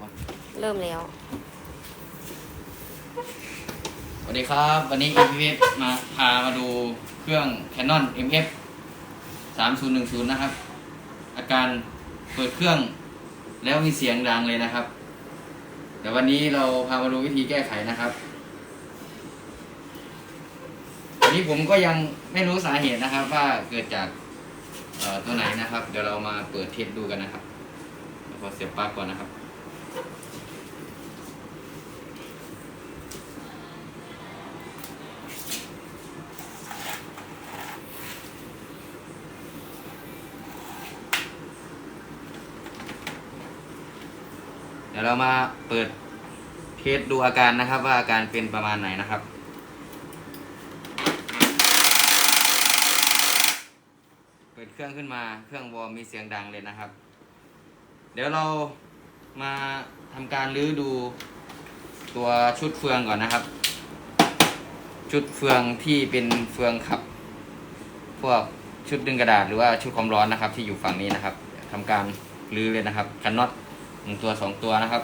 ก่อนเริ่มแล้ว สวัสดีครับ วันนี้ MF มาพามาดูเครื่อง Canon MF 3010 นะครับ อาการเปิดเครื่องแล้วมีเสียงดังเลยนะครับ เดี๋ยววันนี้เราพามาดูวิธีแก้ไขนะครับอันนี้ผมก็ยังไม่รู้สาเหตุนะครับ ว่าเกิดจากเอ่อตัวไหนนะครับ เดี๋ยวเรามาเปิดเทสดูกันนะครับเดี๋ยวขอเสียบปลั๊กก่อนนะครับ ดี๋ยวเรามาเปิดเทสดูอาการนะครับ ว่าอาการเป็นประมาณไหนนะครับ เปิดเครื่องขึ้นมาเครื่องวอร์มมีเสียงดังเลยนะครับ เดี๋ยวเรามาทำการรื้อดูตัวชุดเฟืองก่อนนะครับ ชุดเฟืองที่เป็นเฟืองขับ พวกชุดดึงกระดาษหรือว่าชุดความร้อนนะครับ ที่อยู่ฝั่งนี้นะครับทำการรื้อเลยนะครับกันน็อต หนึ่งตัวสองตัวนะครับ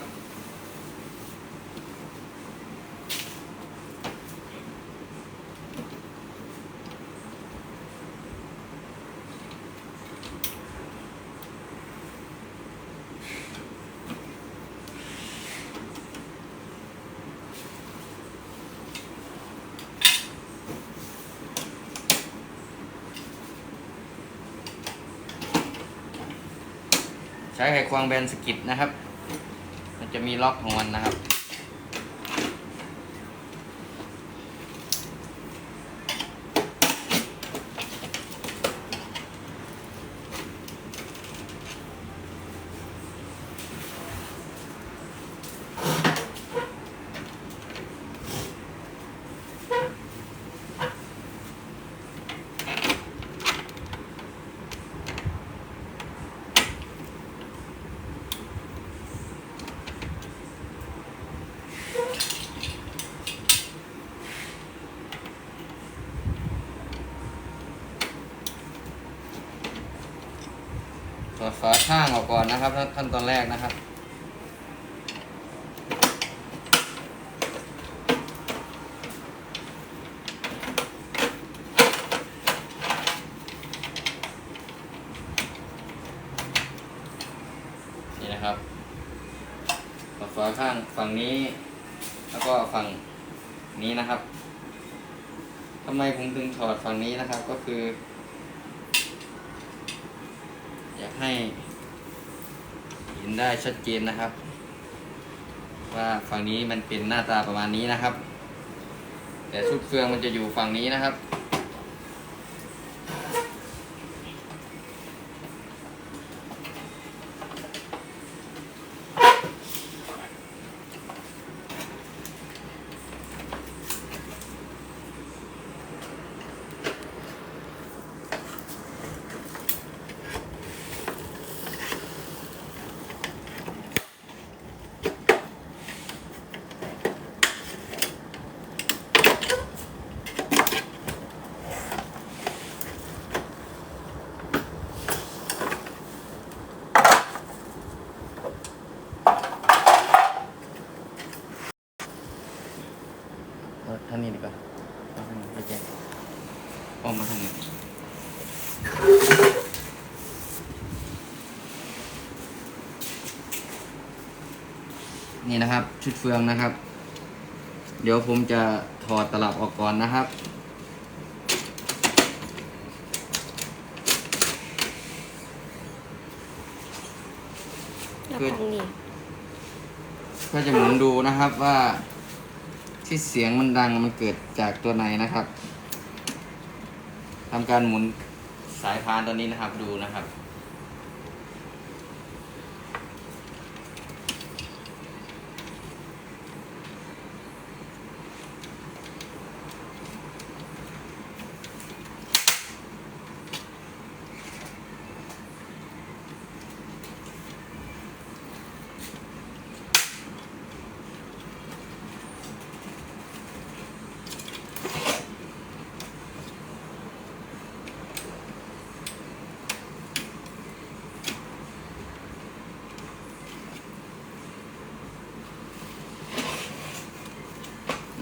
ใช้ไขควงแบนสกิดนะครับ มันจะมีล็อกของมันนะครับ ถ อดฝาข้างออกก่อนนะครับขั้นตอนแรกนะครับนี่นะครับถอฝาข้างฝั่งนี้ แล้วก็ฝั่งนี้นะครับทำไมผมถึงถอดฝั่งนี้นะครับก็คือ อยาก ให้เห็นได้ชัดเจนนะครับ ว่าฝั่งนี้มันเป็นหน้าตาประมาณนี้นะครับ แต่ชุดเฟืองมันจะอยู่ฝั่งนี้นะครับ เอาทางนี้ดีกว่าเอาทางนี้ไปแจกออกมาทางนี้นี่นะครับ ชุดเฟืองนะครับ เดี๋ยวผมจะถอดตลับออกก่อนนะครับแล้วคือฟังนี่ก็จะหมุนดูนะครับว่าที่เสียงมันดังมันเกิดจากตัวไหนนะครับทำการหมุนสายพานตัวนี้นะครับดูนะครับ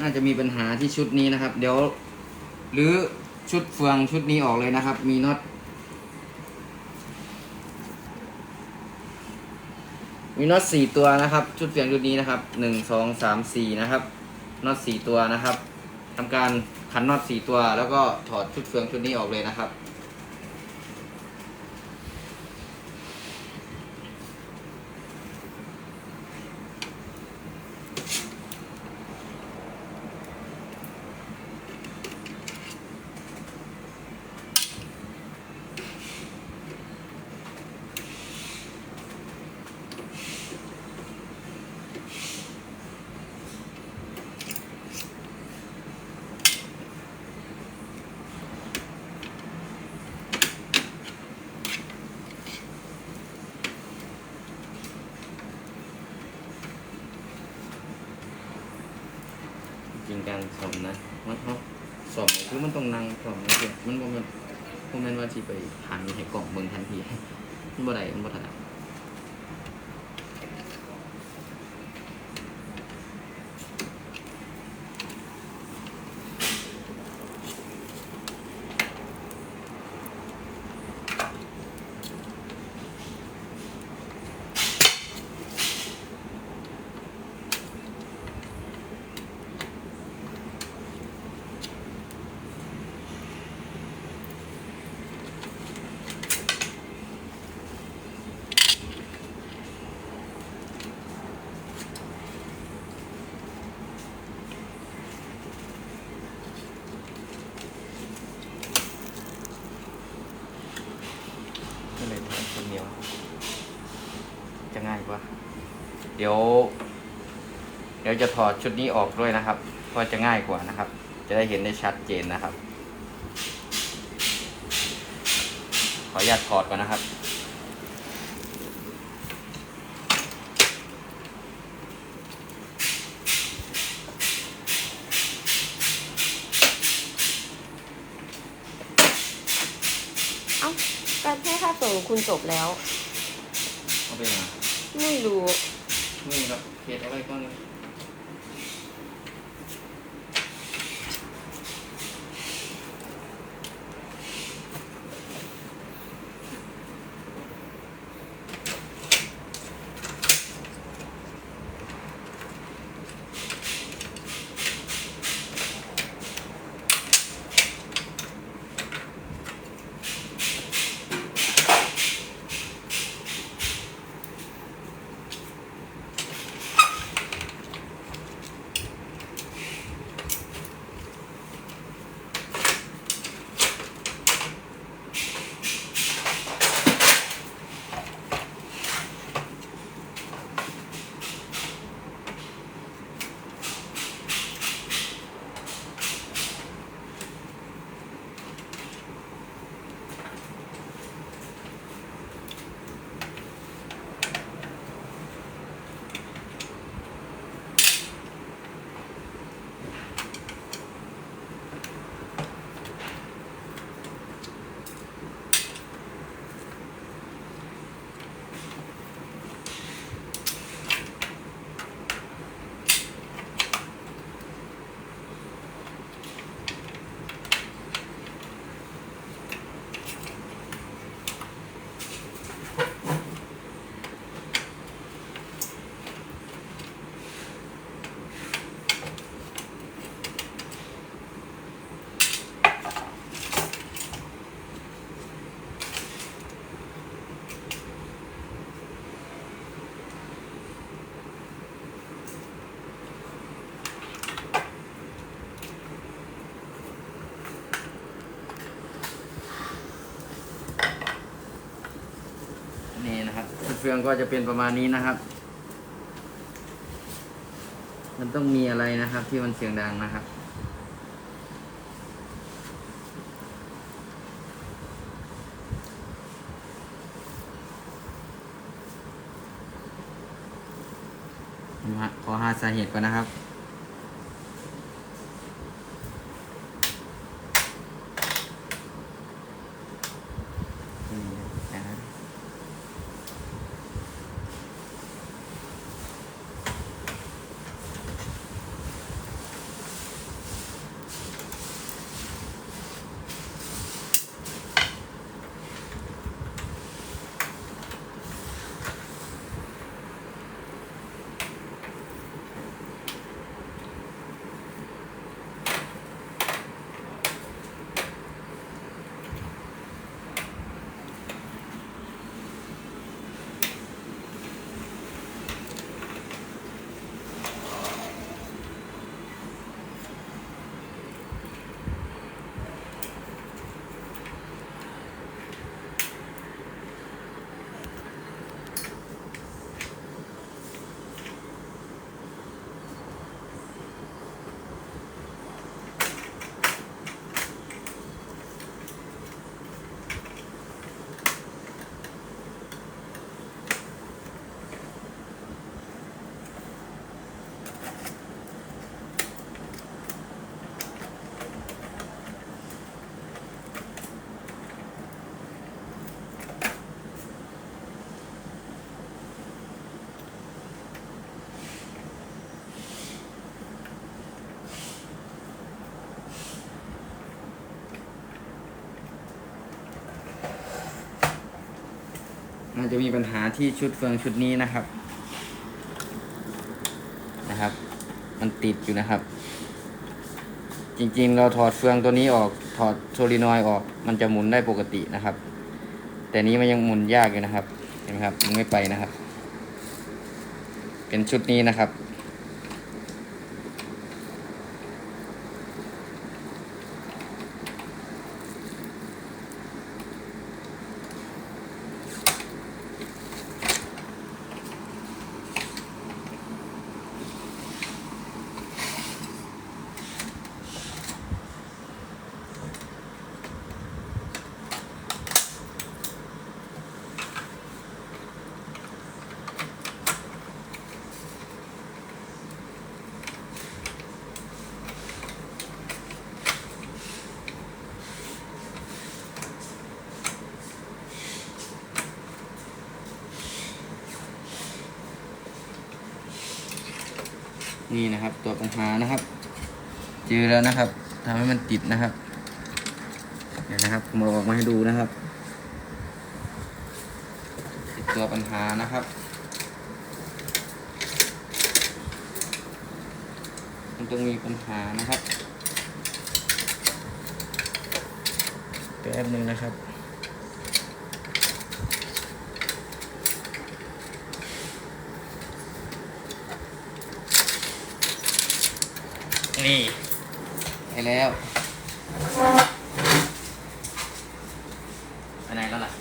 น่าจะมีปัญหาที่ชุดนี้นะครับ เดี๋ยวหรือชุดเฟืองชุดนี้ออกเลยนะครับ มีน็อตมีน็อตสี่ตัวนะครับ ชุดเฟืองชุดนี้นะครับหนึ่งสองสามสี่นะครับน็อตสี่ตัวนะครับทำการขันน็อตสี่ตัว แล้วก็ถอดชุดเฟืองชุดนี้ออกเลยนะครับ จริงการสอมนะมันเขาสอม คือมันต้องนั่งสอมนเพื่อนมันบ่แมันบ่แม่นว่าที่ไปหันให้กล่องเบิ่งทันทีมันบ่ได้มันบ่ถนัด ก็เลยทำคนเดียว จะ ง่ายกว่า เดี๋ยว เดี๋ยวจะถอดชุดนี้ออกด้วยนะครับเพราะจะง่ายกว่านะครับ จะได้เห็นได้ชัดเจนนะครับ ขออนุญาตถอดก่อนนะครับเอ้าการให้ค่าส่งคุณจบแล้ว เอาไปมา ไม่รู้ นี่ครับเขตเอาไว้ก้อนนึง ฟืองก็จะเป็นประมาณนี้นะครับ มันต้องมีอะไรนะครับ ที่มันเสียงดังนะครับมาขอหาสาเหตุก่อนนะครับ อืมนะครับ จะมีปัญหาที่ชุดเฟืองชุดนี้นะครับ นะครับ มันติดอยู่นะครับ จริงๆ เราถอดเฟืองตัวนี้ออกถอดโซลินอยด์ออก มันจะหมุนได้ปกตินะครับ แต่นี้มันยังหมุนยากอยู่นะครับ เห็นไหมครับมันไม่ไปนะครับ เป็นชุดนี้นะครับ นี่นะครับ ตัวปัญหานะครับ เจอแล้วนะครับทำให้มันติดนะครับ เดี๋ยวนะครับ ผมเอาออกมาให้ดูนะครับ ติดตัวปัญหานะครับ มันต้องมีปัญหานะครับแป๊บหนึงนะครับ นี่ไปแล้วไปไหนแล้วล่ะ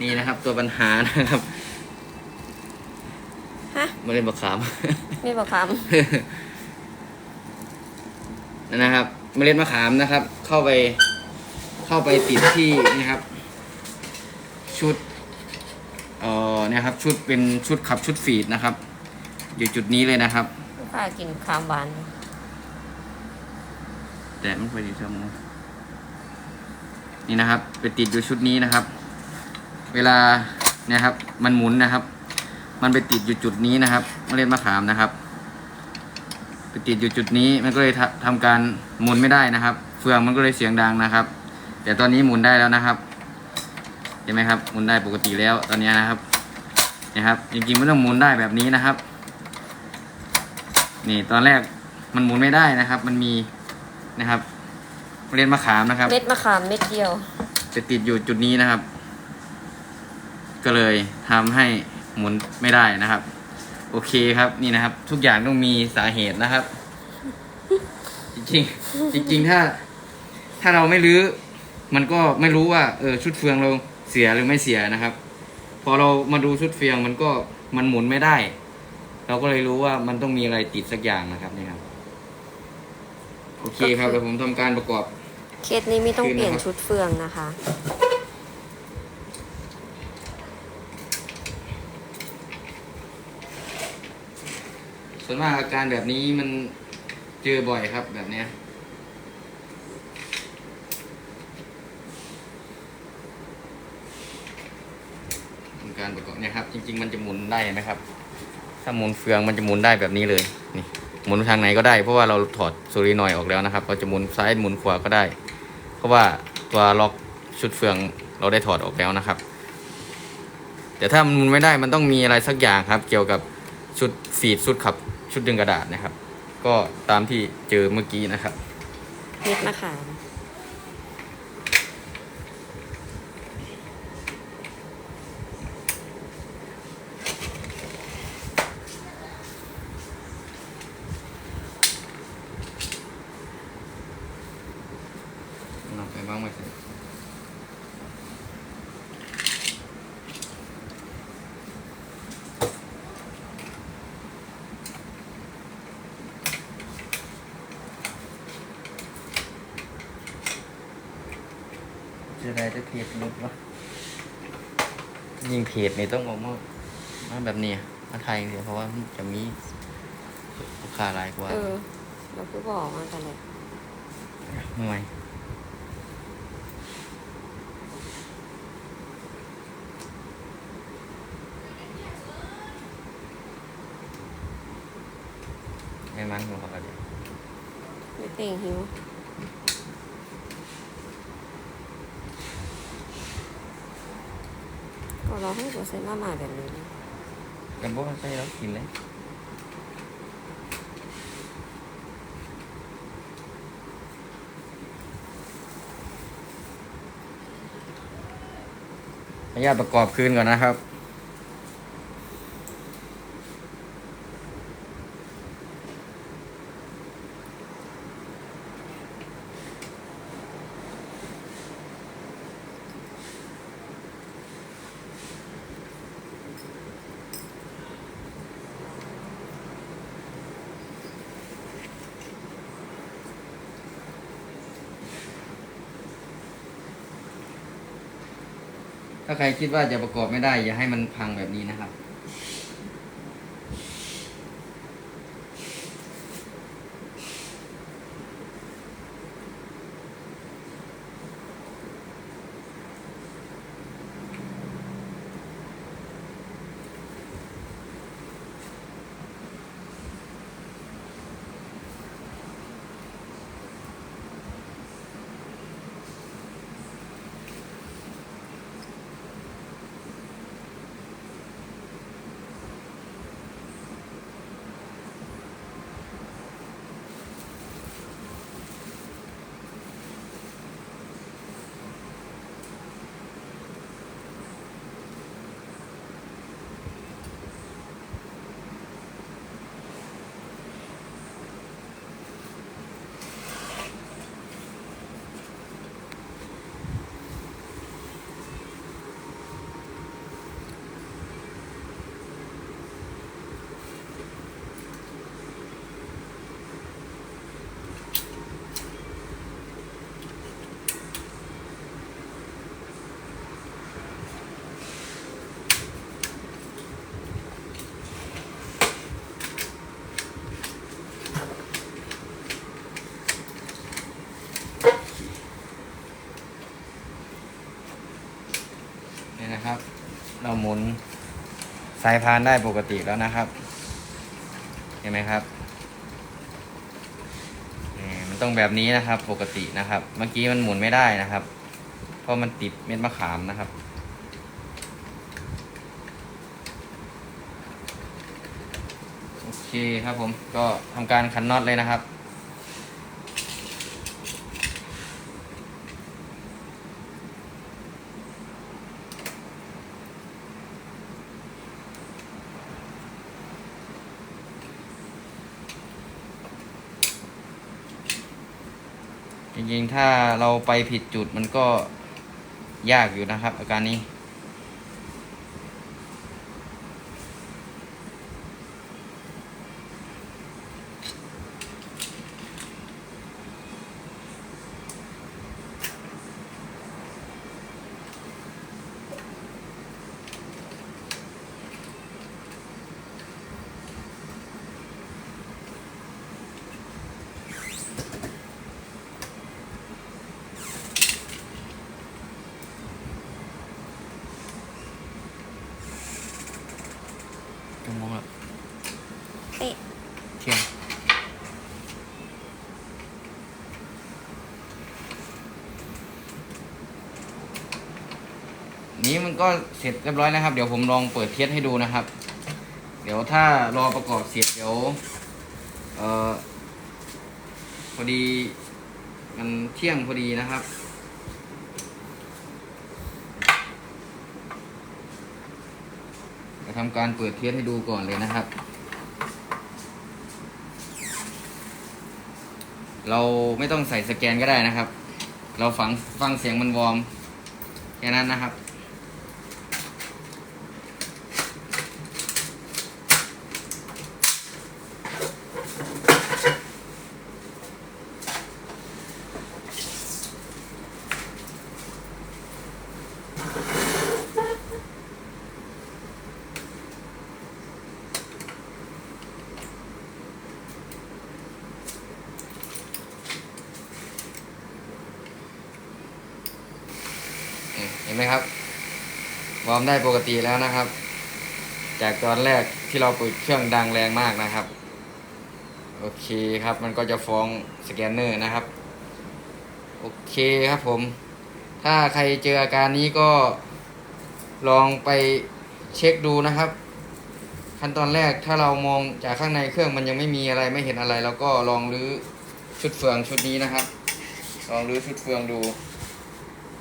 นี่นะครับตัวปัญหานะครับฮะมาเล่นบักขาม ไม่บอกคนั่นนะครับเมล็ดมะขามนะครับ เข้าไป เข้าไปติดที่นะครับ ชุด เอ่อเนี่ยครับชุดเป็นชุดขับชุดฟีดนะครับ อยู่จุดนี้เลยนะครับำลูกค้ากินคามหวานแต่มันไปดีเสมอนี่นะครับ ไปติดอยู่ชุดนี้นะครับ เวลาเนี่ยครับ มันหมุนนะครับ มันไปติดอยู่จุดนี้นะครับเมล็ดมะขามนะครับ ไปติดอยู่จุดนี้มันก็เลยทะทำการหมุนไม่ได้นะครับ เฟืองมันก็เลยเสียงดังนะครับ แต่ตอนนี้หมุนได้แล้วนะครับเห็นไหมครับหมุนได้ปกติแล้วตอนนี้นะครับ นะครับ จริงๆไม่ต้องหมุนได้แบบนี้นะครับ นี่ตอนแรกมันหมุนไม่ได้นะครับ มันมีนะครับเมล็ดมะขามนะครับ เม็ดมะขามเม็ดเดียวจะติดอยู่จุดนี้นะครับ ก็เลยทำให้หมุนไม่ได้นะครับ โอเคครับนี่นะครับ ทุกอย่างต้องมีสาเหตุนะครับ จริงๆ จริง ๆ ถ้า ถ้าเราไม่รื้อมันก็ไม่รู้ว่าเออชุดเฟืองเราเสียหรือไม่เสียนะครับ พอเรามาดูชุดเฟืองมันก็มันหมุนไม่ได้ เราก็เลยรู้ว่ามันต้องมีอะไรติดสักอย่างนะครับนี่ครับ โอเคครับเดี๋ยวผมทำการประกอบ เคสนี้ไม่ต้องคืนนะครับเปลี่ยนชุดเฟืองนะคะ ส่วนมากอาการแบบนี้มันเจอบ่อยครับแบบเนี้ยทำการประกอบเนี่ยครับ จริง ๆ มันจะหมุนได้ไหมครับ ถ้าหมุนเฟืองมันจะหมุนได้แบบนี้เลย นี่ หมุนทางไหนก็ได้ เพราะว่าเราถอดโซลีนอยออกแล้วนะครับ เราจะหมุนซ้ายหมุนขวาก็ได้ เพราะว่าตัวล็อกชุดเฟืองเราได้ถอดออกแล้วนะครับ แต่ถ้ามันหมุนไม่ได้มันต้องมีอะไรสักอย่างครับ เกี่ยวกับชุดฟีดชุดขับ ชุดดึงกระดาษนะครับ ก็ตามที่เจอเมื่อกี้นะครับเม็ดมะขาม นำไปบ้างไหมครับจะได้จะเพจลบวะ ยิงเพจนี่ต้องเอามามาแบบนี้มาไทยเดียวเพราะว่ามันจะมีลูกค้าหลายกว่าเออเราคือบอกมากันเลยทำไมไม่มันหัวกันเลยไม่เป่งหิว เราให้ตัวใส่มาม่าแบบนี้นะกันบอกใส่แล้วกินเลยขออนุญาตประกอบคืนก่อนนะครับ ใครคิดว่าจะประกอบไม่ได้ อย่าให้มันพังแบบนี้นะครับ หมุนสายพานได้ปกติแล้วนะครับ เห็นไหมครับนี่มันต้องแบบนี้นะครับ ปกตินะครับ เมื่อกี้มันหมุนไม่ได้นะครับ เพราะมันติดเม็ดมะขามนะครับโอเคครับผมก็ทำการขันน็อตเลยนะครับ ริงๆถ้าเราไปผิดจุดมันก็ยากอยู่นะครับ อาการนี้ ชั่วโมงละ เป๊ะ เที่ยงนี้มัน ก็เสร็จเรียบร้อยแล้วครับ เดี๋ยวผมลองเปิดเทสให้ดูนะครับ เดี๋ยวถ้ารอประกอบเสร็จเดี๋ยวเออพอดีมันเที่ยงพอดีนะครับจะทำการเปิดเทสให้ดูก่อนเลยนะครับ เราไม่ต้องใส่สแกนก็ได้นะครับ เราฟังฟังเสียงมันวอร์มแค่นั้นนะครับ ไหมครับ วอร์มได้ปกติแล้วนะครับ จากตอนแรกที่เราเปิดเครื่องดังแรงมากนะครับ โอเคครับ มันก็จะฟ้องสแกนเนอร์นะครับ โอเคครับผม ถ้าใครเจออาการนี้ก็ลองไปเช็คดูนะครับ ขั้นตอนแรกถ้าเรามองจากข้างในเครื่องมันยังไม่มีอะไรไม่เห็นอะไรเราก็ลองรื้อชุดเฟืองชุดนี้นะครับ ลองรื้อชุดเฟืองดู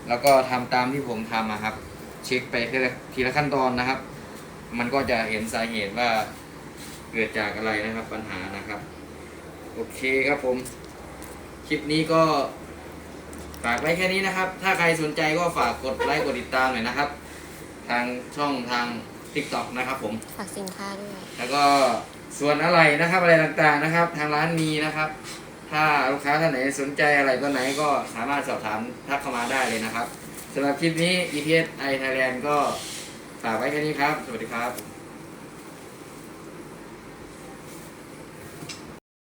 แล้วก็ทำตามที่ผมทำอะครับ เช็คไปทีละทีละขั้นตอนนะครับ มันก็จะเห็นสาเหตุว่าเกิดจากอะไรนะครับปัญหานะครับ โอเคครับผม คลิปนี้ก็ฝากไว้แค่นี้นะครับ ถ้าใครสนใจก็ฝากกดไลค์กดติดตามหน่อยนะครับ ทางช่องทาง TikTok นะครับผม ฝากสินค้าด้วย แล้วก็ส่วนอะไรนะครับอะไรต่างๆนะครับ ทางร้านมีนะครับ ถ้าลูกค้าท่านไหนสนใจอะไรตัวไหนก็สามารถสอบถามทักเข้ามาได้เลยนะครับสำหรับคลิปนี้ EPS i Thailand ก็ฝากไว้แค่นี้ครับ สวัสดีครับ